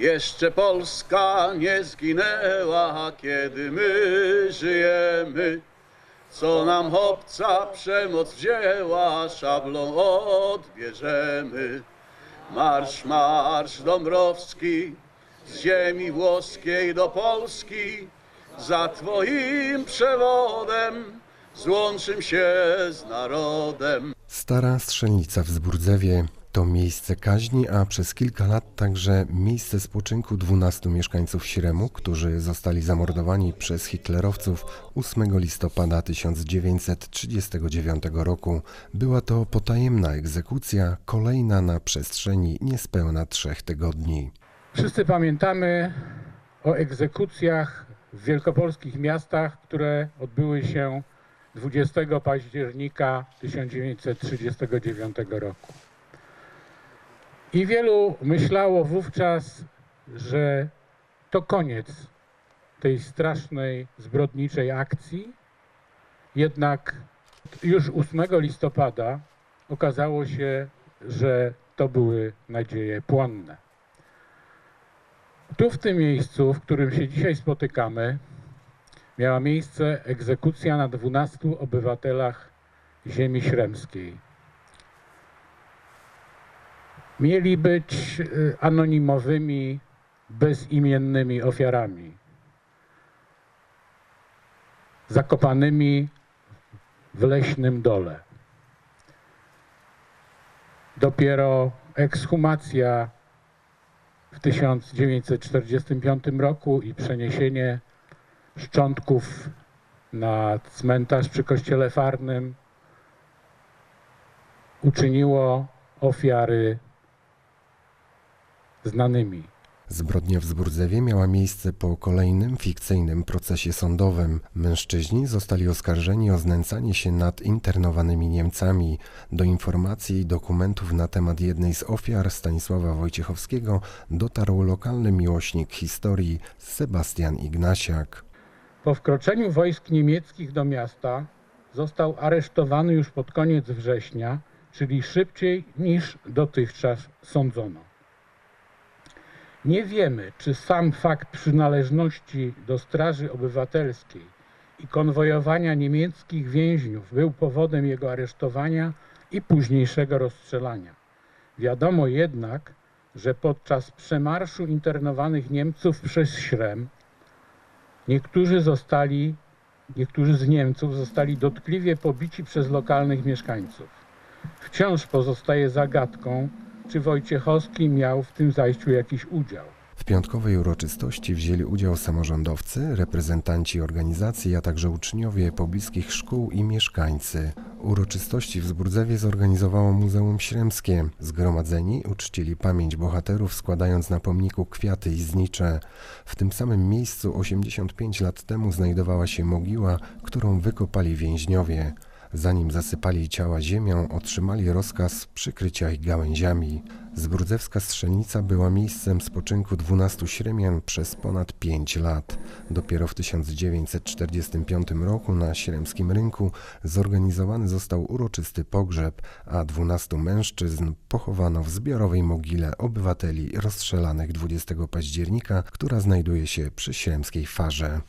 Jeszcze Polska nie zginęła, kiedy my żyjemy. Co nam chłopca przemoc wzięła, szablą odbierzemy. Marsz, marsz Dąbrowski, z ziemi włoskiej do Polski, za Twoim przewodem złączym się z narodem. Stara strzelnica w Zburdzewie to miejsce kaźni, a przez kilka lat także miejsce spoczynku 12 mieszkańców Śremu, którzy zostali zamordowani przez hitlerowców 8 listopada 1939 roku. Była to potajemna egzekucja, kolejna na przestrzeni niespełna trzech tygodni. Wszyscy pamiętamy o egzekucjach w wielkopolskich miastach, które odbyły się 20 października 1939 roku. I wielu myślało wówczas, że to koniec tej strasznej, zbrodniczej akcji. Jednak już 8 listopada okazało się, że to były nadzieje płonne. Tu w tym miejscu, w którym się dzisiaj spotykamy, miała miejsce egzekucja na 12 obywatelach ziemi śremskiej. Mieli być y, anonimowymi, bezimiennymi ofiarami, zakopanymi w leśnym dole. Dopiero ekshumacja w 1945 roku i przeniesienie szczątków na cmentarz przy kościele farnym uczyniło ofiary znanymi. Zbrodnia w Zburdzewie miała miejsce po kolejnym fikcyjnym procesie sądowym. Mężczyźni zostali oskarżeni o znęcanie się nad internowanymi Niemcami. Do informacji i dokumentów na temat jednej z ofiar Stanisława Wojciechowskiego dotarł lokalny miłośnik historii Sebastian Ignasiak. Po wkroczeniu wojsk niemieckich do miasta został aresztowany już pod koniec września, czyli szybciej niż dotychczas sądzono. Nie wiemy, czy sam fakt przynależności do Straży Obywatelskiej i konwojowania niemieckich więźniów był powodem jego aresztowania i późniejszego rozstrzelania. Wiadomo jednak, że podczas przemarszu internowanych Niemców przez Śrem niektórzy zostali, niektórzy z Niemców zostali dotkliwie pobici przez lokalnych mieszkańców. Wciąż pozostaje zagadką, czy Wojciechowski miał w tym zajściu jakiś udział. W piątkowej uroczystości wzięli udział samorządowcy, reprezentanci organizacji, a także uczniowie pobliskich szkół i mieszkańcy. Uroczystości w Zburdzewie zorganizowało Muzeum Śremskie. Zgromadzeni uczcili pamięć bohaterów składając na pomniku kwiaty i znicze. W tym samym miejscu 85 lat temu znajdowała się mogiła, którą wykopali więźniowie. Zanim zasypali ciała ziemią, otrzymali rozkaz przykrycia ich gałęziami. Zbrudzewska strzelnica była miejscem spoczynku 12 śremian przez ponad 5 lat. Dopiero w 1945 roku na śremskim rynku zorganizowany został uroczysty pogrzeb, a 12 mężczyzn pochowano w zbiorowej mogile obywateli rozstrzelanych 20 października, która znajduje się przy śremskiej farze.